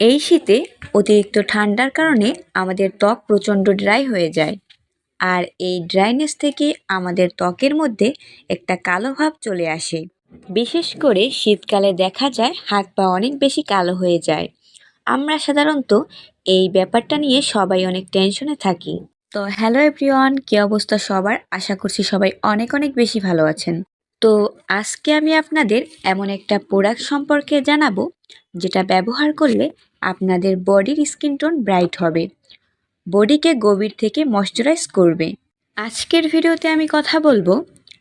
এই শীতে অতিরিক্ত ঠান্ডার কারণে আমাদের ত্বক প্রচণ্ড ড্রাই হয়ে যায়। আর এই ড্রাইনেস থেকে আমাদের ত্বকের মধ্যে একটা কালো ভাব চলে আসে। বিশেষ করে শীতকালে দেখা যায় হাত পা অনেক বেশি কালো হয়ে যায়। আমরা সাধারণত এই ব্যাপারটা নিয়ে সবাই অনেক টেনশনে থাকি। তো হ্যালো এভরিওয়ান, কী অবস্থা সবার? আশা করছি সবাই অনেক অনেক বেশি ভালো আছেন। তো আজকে আমি আপনাদের এমন একটা প্রোডাক্ট সম্পর্কে জানাব, যেটা ব্যবহার করলে আপনাদের বডির স্কিন টোন ব্রাইট হবে। বডিকে গভীর থেকে ময়শ্চারাইজ করবে। আজকের ভিডিওতে আমি কথা বলব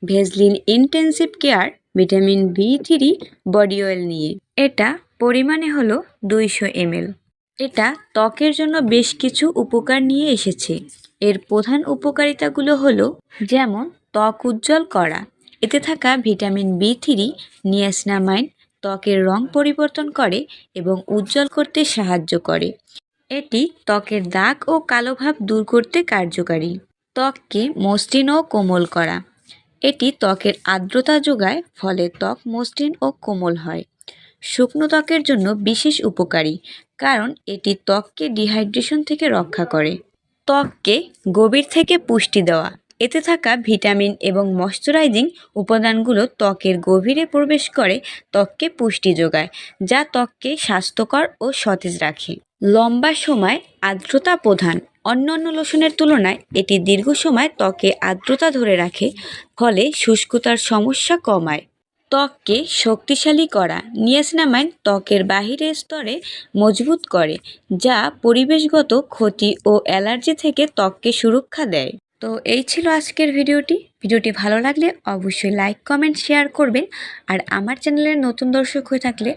Vaseline intensive care vitamin B three body oil নিয়ে। এটা পরিমাণে হলো দুইশো এমএল এটা ত্বকের জন্য বেশ কিছু উপকার নিয়ে এসেছে। এর প্রধান উপকারিতাগুলো হলো, যেমন ত্বক উজ্জ্বল করা। এতে থাকা ভিটামিন বি থ্রি, নিয়াসনামাইন, ত্বকের রং পরিবর্তন করে এবং উজ্জ্বল করতে সাহায্য করে। এটি ত্বকের দাগ ও কালো ভাব দূর করতে কার্যকারী। ত্বককে মসৃণ ও কোমল করা। এটি ত্বকের আর্দ্রতা যোগায়, ফলে ত্বক মসৃণ ও কোমল হয়। শুকনো ত্বকের জন্য বিশেষ উপকারী, কারণ এটি ত্বককে ডিহাইড্রেশন থেকে রক্ষা করে। ত্বককে গভীর থেকে পুষ্টি দেওয়া। এতে থাকা ভিটামিন এবং ময়শ্চারাইজিং উপাদানগুলো ত্বকের গভীরে প্রবেশ করে ত্বককে পুষ্টি যোগায়, যা ত্বককে স্বাস্থ্যকর ও সতেজ রাখে। লম্বা সময় আর্দ্রতা প্রধান। অন্যান্য লোশনের তুলনায় এটি দীর্ঘ সময় ত্বকে আর্দ্রতা ধরে রাখে, ফলে শুষ্কতার সমস্যা কমায়। ত্বককে শক্তিশালী করা নিয়াসিনামাইন ত্বকের বাহিরের স্তরে মজবুত করে, যা পরিবেশগত ক্ষতি ও অ্যালার্জি থেকে ত্বককে সুরক্ষা দেয়। তো এই ছিল আজকের ভিডিওটি। ভিডিওটি ভালো লাগলে অবশ্যই লাইক কমেন্ট শেয়ার করবেন। আর আমার চ্যানেলের নতুন দর্শক হয়ে থাকলে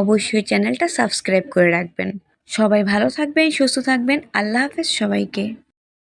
অবশ্যই চ্যানেলটা সাবস্ক্রাইব করে রাখবেন। সবাই ভালো থাকবেন, সুস্থ থাকবেন। আল্লাহ হাফেজ সবাইকে।